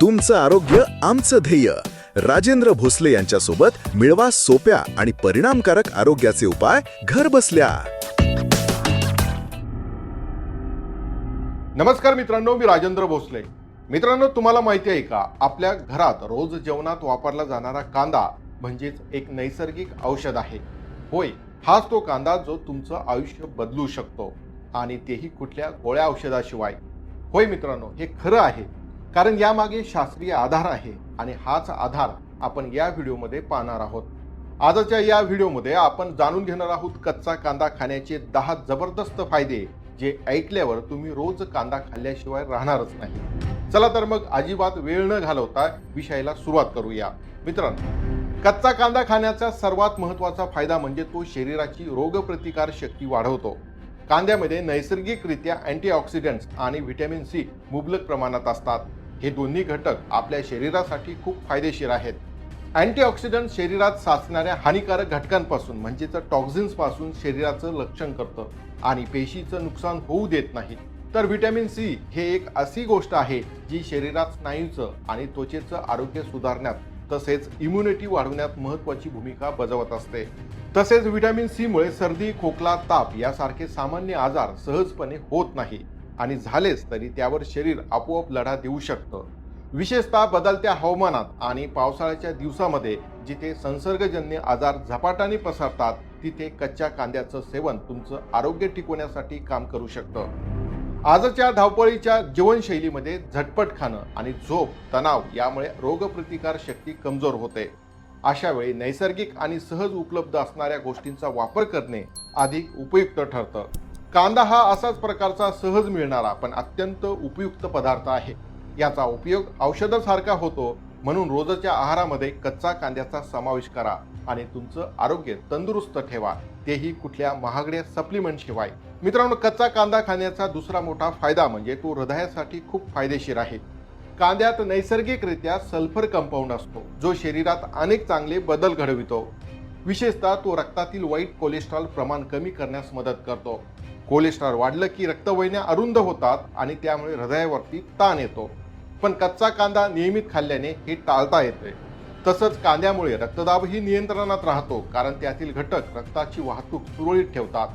तुमचं आरोग्य आमचं ध्येय. राजेंद्र भोसले यांच्यासोबत मिळवा सोप्या आणि परिणामकारक आरोग्याचे उपाय घर बसल्या. नमस्कार मित्रांनो मी राजेंद्र भोसले. मित्रांनो तुम्हाला माहिती आहे का? आपल्या घरात रोज जेवणात वापरला जाणारा कांदा म्हणजेच एक नैसर्गिक औषध आहे. होय हाच तो कांदा जो तुमचं आयुष्य बदलू शकतो आणि तेही कुठल्या गोळ्या औषधाशिवाय. होय मित्रांनो हे खरं आहे. कारण यामागे शास्त्रीय आधार आहे आणि हाच आधार आपण या व्हिडिओमध्ये पाहणार आहोत. आजच्या या व्हिडिओमध्ये आपण जाणून घेणार आहोत कच्चा कांदा खाण्याचे दहा जबरदस्त फायदे जे ऐकल्यावर तुम्ही रोज कांदा खाल्ल्याशिवाय राहणारच नाही. चला तर मग अजिबात वेळ न घालवता विषयाला सुरुवात करूया. मित्रांनो कच्चा कांदा खाण्याचा सर्वात महत्त्वाचा फायदा म्हणजे तो शरीराची रोगप्रतिकार शक्ती वाढवतो. कांद्यामध्ये नैसर्गिकरित्या अँटीऑक्सिडंट्स आणि व्हिटॅमिन सी मुबलक प्रमाणात असतात. हे दोन्ही घटक आपल्या शरीरासाठी खूप फायदेशीर आहेत. अँटीऑक्सिडंट शरीरात साचणाऱ्या हानिकारक घटकांपासून म्हणजेच टॉक्झिन्सपासून शरीराचं रक्षण करतं आणि पेशीचं नुकसान होऊ देत नाही. तर व्हिटॅमिन सी हे एक अशी गोष्ट आहे जी शरीरात स्नायूचं आणि त्वचेचं आरोग्य सुधारण्यात तसेच इम्युनिटी वाढवण्यात महत्त्वाची भूमिका बजावत असते. तसेच व्हिटॅमिन सीमुळे सर्दी खोकला ताप यासारखे सामान्य आजार सहजपणे होत नाही. आणि झालेच तरी त्यावर शरीर आपोआप लढा देऊ शकतं. विशेषतः बदलत्या हवामानात आणि पावसाळ्याच्या दिवसामध्ये जिथे संसर्गजन्य आजार झपाट्याने पसरतात तिथे कच्च्या कांद्याचं सेवन तुमचं आरोग्य टिकवण्यासाठी काम करू शकतं. आजच्या धावपळीच्या जीवनशैलीमध्ये झटपट खाणं आणि झोप तणाव यामुळे रोगप्रतिकार शक्ती कमजोर होते. अशा वेळी नैसर्गिक आणि सहज उपलब्ध असणाऱ्या गोष्टींचा वापर करणे अधिक उपयुक्त ठरतं. कांदा हा असाच प्रकारचा सहज मिळणारा पण अत्यंत उपयुक्त पदार्थ आहे. याचा उपयोग औषधासारखा होतो म्हणून रोजच्या आहारामध्ये कच्चा कांद्याचा समावेश करा आणि तुमचं आरोग्य तंदुरुस्त ठेवा. तेही कुठल्या महागड्या सप्लिमेंट शिवाय. मित्रांनो कच्चा कांदा खाण्याचा दुसरा मोठा फायदा म्हणजे तो हृदयासाठी खूप फायदेशीर आहे. कांद्यात नैसर्गिकरित्या सल्फर कंपाऊंड असतो जो शरीरात अनेक चांगले बदल घडवितो. विशेषतः तो रक्तातील वाईट कोलेस्ट्रॉल प्रमाण कमी करण्यास मदत करतो. कोलेस्ट्रॉल वाढलं की रक्तवहिन्या अरुंद होतात आणि त्यामुळे हृदयावरती ताण येतो. पण कच्चा कांदा नियमित खाल्ल्याने हे टाळता येते. तसंच कांद्यामुळे रक्तदाबही नियंत्रणात राहतो कारण त्यातील घटक रक्ताची वाहतूक सुरळीत ठेवतात.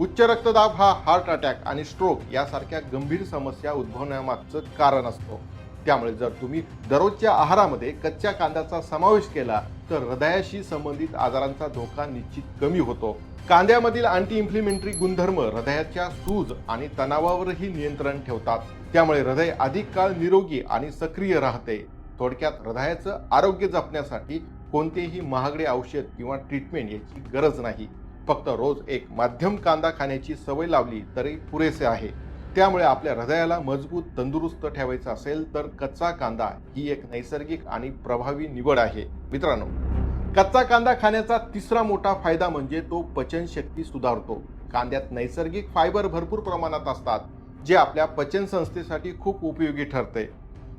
उच्च रक्तदाब हा हार्ट अटॅक आणि स्ट्रोक यासारख्या गंभीर समस्या उद्भवण्यामागचं कारण असतो. त्यामुळे जर तुम्ही दररोजच्या आहारामध्ये कच्च्या कांद्याचा समावेश केला तर हृदयाशी संबंधित आजारांचा धोका निश्चित कमी होतो. कांद्यामधील अँटी इन्फ्लेमेटरी गुणधर्म हृदयाच्या सूज आणि तणावावरही नियंत्रण ठेवतात. त्यामुळे हृदय अधिक काळ निरोगी आणि सक्रिय राहते. थोडक्यात हृदयाचं आरोग्य जपण्यासाठी कोणतेही महागडे औषध किंवा ट्रीटमेंट याची गरज नाही. फक्त रोज एक माध्यम कांदा खाण्याची सवय लावली तरी पुरेसे आहे. त्यामुळे आपल्या हृदयाला मजबूत तंदुरुस्त ठेवायचं असेल तर कच्चा कांदा ही एक नैसर्गिक आणि प्रभावी निवड आहे. मित्रांनो कच्चा कांदा खाण्याचा तिसरा मोठा फायदा म्हणजे तो पचनशक्ती सुधारतो. कांद्यात नैसर्गिक फायबर भरपूर प्रमाणात असतात जे आपल्या पचन संस्थेसाठी खूप उपयोगी ठरते.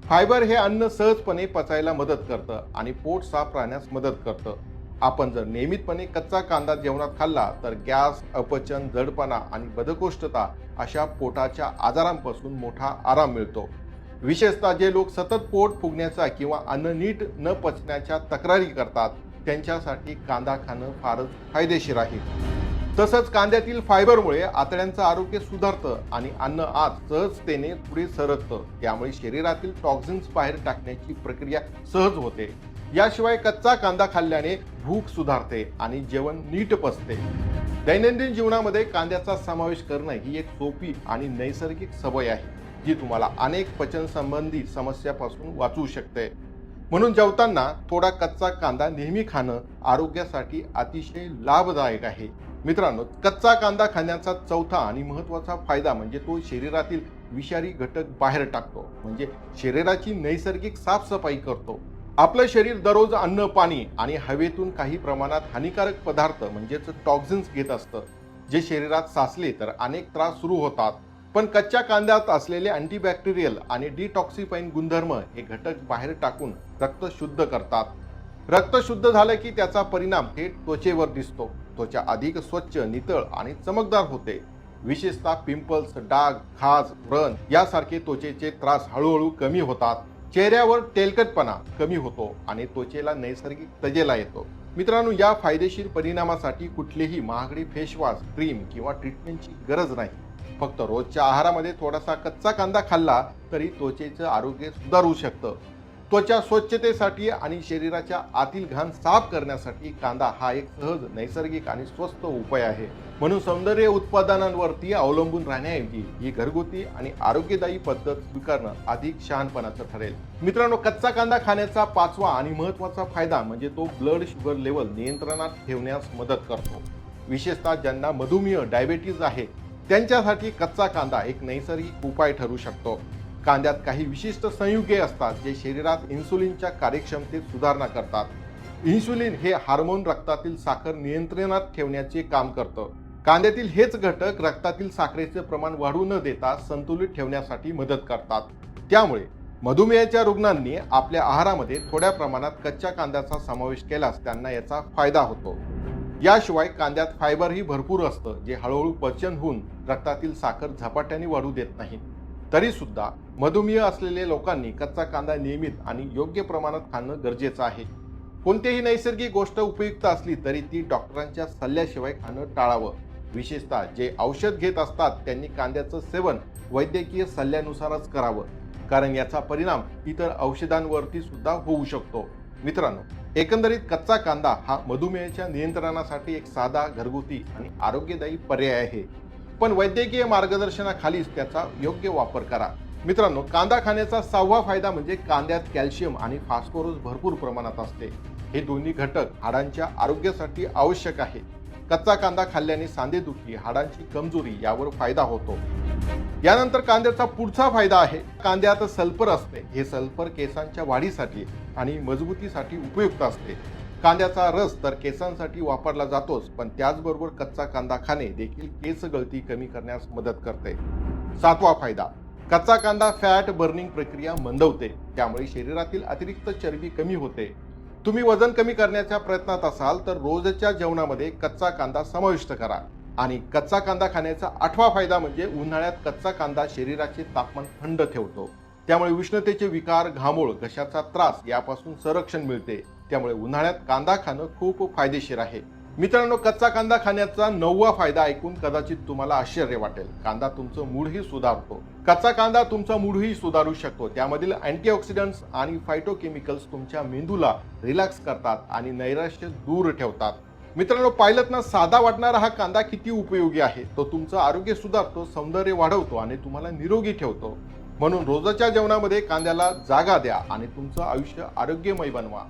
फायबर हे अन्न सहजपणे पचायला मदत करतं आणि पोट साफ राहण्यास मदत करतं. आपण जर नियमितपणे कच्चा कांदा जेवणात खाल्ला तर गॅस अपचन जडपणा आणि बदकोष्ठता अशा पोटाच्या आजारांपासून मोठा आराम मिळतो. विशेषतः जे लोक सतत पोट फुगण्याचा किंवा अन्न नीट न पचण्याच्या तक्रारी करतात त्यांच्यासाठी कांदा खाणं फारच फायदेशीर आहे. तसंच कांद्यातील फायबरमुळे आतड्यांचं आरोग्य सुधारतं आणि अन्न आत सहजतेने पुढे सरकतं. त्यामुळे शरीरातील टॉक्झिन्स बाहेर टाकण्याची प्रक्रिया सहज होते. याशिवाय कच्चा कांदा खाल्ल्याने भूक सुधारते आणि जेवण नीट पचते. दैनंदिन जीवनामध्ये कांद्याचा समावेश करणं ही एक सोपी आणि नैसर्गिक सवय आहे जी तुम्हाला अनेक पचन संबंधी समस्यापासून वाचवू शकते. म्हणून जेवताना थोडा कच्चा कांदा नेहमी खाणं आरोग्यासाठी अतिशय लाभदायक आहे. मित्रांनो कच्चा कांदा खाण्याचा चौथा आणि महत्त्वाचा फायदा म्हणजे तो शरीरातील विषारी घटक बाहेर टाकतो म्हणजे शरीराची नैसर्गिक साफसफाई करतो. आपलं शरीर दररोज अन्न पाणी आणि हवेतून काही प्रमाणात हानिकारक पदार्थ म्हणजेच टॉक्झिन्स घेत असतं. जे शरीरात साचले तर अनेक त्रास सुरू होतात. पण कच्च्या कांद्यात असलेले अँटीबॅक्टेरियल आणि डिटॉक्सिफाईन गुणधर्म हे घटक बाहेर टाकून रक्त शुद्ध करतात. रक्त शुद्ध झालं की त्याचा परिणाम थेट त्वचेवर दिसतो. त्वचा अधिक स्वच्छ नितळ आणि चमकदार होते. विशेषतः पिंपल्स डाग खाज व्रण यासारखे त्वचेचे त्रास हळूहळू कमी होतात. चेहऱ्यावर तेलकटपणा कमी होतो आणि त्वचेला नैसर्गिक तजेला येतो. मित्रांनो या फायदेशीर परिणामासाठी कुठलीही महागडी फेसवॉश क्रीम किंवा ट्रीटमेंटची गरज नाही. फक्त रोजच्या आहारामध्ये थोडासा कच्चा कांदा खाल्ला तरी त्वचेचं आरोग्य सुधारू शकतं. त्वचा स्वच्छतेसाठी आणि शरीराच्या आतील घाण साफ करण्यासाठी कांदा हा एक सहज नैसर्गिक आणि स्वस्त उपाय आहे. म्हणून सौंदर्य उत्पादनांवरती अवलंबून राहण्याऐवजी ही घरगुती आणि आरोग्यदायी पद्धत स्वीकारणं अधिक शहाणपणाचं ठरेल. मित्रांनो कच्चा कांदा खाण्याचा पाचवा आणि महत्त्वाचा फायदा म्हणजे तो ब्लड शुगर लेवल नियंत्रणात ठेवण्यास मदत करतो. विशेषतः ज्यांना मधुमेह डायबेटीज आहे त्यांच्यासाठी कच्चा कांदा एक नैसर्गिक उपाय ठरू शकतो. कांद्यात काही विशिष्ट संयुगे असतात जे शरीरात इन्सुलिनच्या कार्यक्षमतेत सुधारणा करतात. इन्सुलिन हे हार्मोन रक्तातील साखर नियंत्रणात ठेवण्याचे काम करतं. कांद्यातील हेच घटक रक्तातील साखरेचे प्रमाण वाढू न देता संतुलित ठेवण्यासाठी मदत करतात. त्यामुळे मधुमेहाच्या रुग्णांनी आपल्या आहारामध्ये थोड्या प्रमाणात कच्च्या कांद्याचा समावेश केल्यास त्यांना याचा फायदा होतो. याशिवाय कांद्यात फायबरही भरपूर असतं जे हळूहळू पचन होऊन रक्तातील साखर झपाट्याने वाढू देत नाही. तरीसुद्धा मधुमेह असलेल्या लोकांनी कच्चा कांदा नियमित आणि योग्य प्रमाणात खाणं गरजेचं आहे. कोणतीही नैसर्गिक गोष्ट उपयुक्त असली तरी ती डॉक्टरांच्या सल्ल्याशिवाय खाणं टाळावं. विशेषतः जे औषध घेत असतात त्यांनी कांद्याचं सेवन वैद्यकीय सल्ल्यानुसारच करावं. कारण याचा परिणाम इतर औषधांवरती सुद्धा होऊ शकतो. मित्रांनो एकंदरीत कच्चा कांदा हा मधुमेहाच्या नियंत्रणासाठी एक साधा घरगुती आणि आरोग्यदायी पर्याय आहे. पण वैद्यकीय मार्गदर्शनाखालीच त्याचा योग्य वापर करा. मित्रांनो कांदा खाण्याचा सहावा फायदा म्हणजे कांद्यात कॅल्शियम आणि फॉस्फरस भरपूर प्रमाणात असते. हे दोन्ही घटक हाडांच्या आरोग्यासाठी आवश्यक आहे कच्चा कांदा खाल्ल्याने सांधेदुखी हाडांची कमजोरी यावर फायदा होतो. यानंतर कांद्याचा पुढचा फायदा आहे. कांद्यात सल्फर असते. हे सल्फर केसांच्या वाढीसाठी आणि मजबूतीसाठी उपयुक्त असते. कांद्याचा रस तर केसांसाठी वापरला जातोच पण त्याचबरोबर कच्चा कांदा खाणे देखील केस गळती कमी करण्यास मदत करते. सातवा फायदा कच्चा कांदा फॅट बर्निंग प्रक्रिया मंदवते त्यामुळे शरीरातील अतिरिक्त चरबी कमी होते. तुम्ही वजन कमी करण्याच्या प्रयत्नात असाल तर रोजच्या जेवणामध्ये कच्चा कांदा समाविष्ट करा. आणि कच्चा कांदा खाण्याचा आठवा फायदा म्हणजे उन्हाळ्यात कच्चा कांदा शरीराचे तापमान थंड ठेवतो. त्यामुळे उष्णतेचे विकार घामोळ घशाचा त्रास यापासून संरक्षण मिळते. त्यामुळे उन्हाळ्यात कांदा खाणं खूप फायदेशीर आहे. मित्रांनो कच्चा कांदा खाण्याचा नववा फायदा ऐकून कदाचित तुम्हाला आश्चर्य वाटेल. कांदा तुमचं मूडही सुधारतो. कच्चा कांदा तुमचा मूडही सुधारू शकतो. त्यामधील अँटीऑक्सिडंट्स आणि फायटोकेमिकल्स तुमच्या मेंदूला रिलॅक्स करतात आणि नैराश्य दूर ठेवतात. मित्रांनो पाहिलं ना साधा वाटणारा हा कांदा किती उपयोगी आहे? तो तुमचं आरोग्य सुधारतो सौंदर्य वाढवतो आणि तुम्हाला निरोगी ठेवतो. म्हणून रोजच्या जेवणामध्ये कांद्याला जागा द्या आणि तुमचं आयुष्य आरोग्यमय बनवा.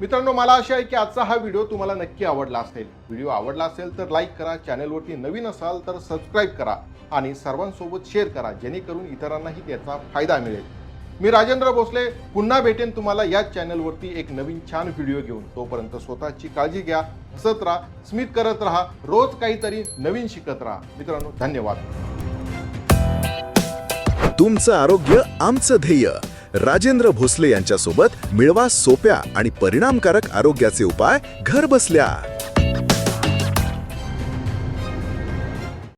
मित्रांनो मला आशा आहे की आजचा हा व्हिडिओ तुम्हाला नक्की आवडला असेल. व्हिडिओ आवडला असेल तर लाईक करा चॅनलवरती नवीन असाल तर सबस्क्राईब करा आणि सर्वांसोबत शेअर करा जेणेकरून इतरांनाही त्याचा फायदा मिळेल. मी राजेंद्र भोसले पुन्हा भेटेन तुम्हाला याच चॅनलवरती एक नवीन छान व्हिडिओ घेऊन. तोपर्यंत स्वतःची काळजी घ्या हसत राहा स्मित करत राहा रोज काहीतरी नवीन शिकत राहा. मित्रांनो धन्यवाद. तुमचं आरोग्य आमचं ध्येय. राजेंद्र भोसले यांच्यासोबत मिळवा सोप्या आणि परिणामकारक आरोग्याचे उपाय घर बसल्या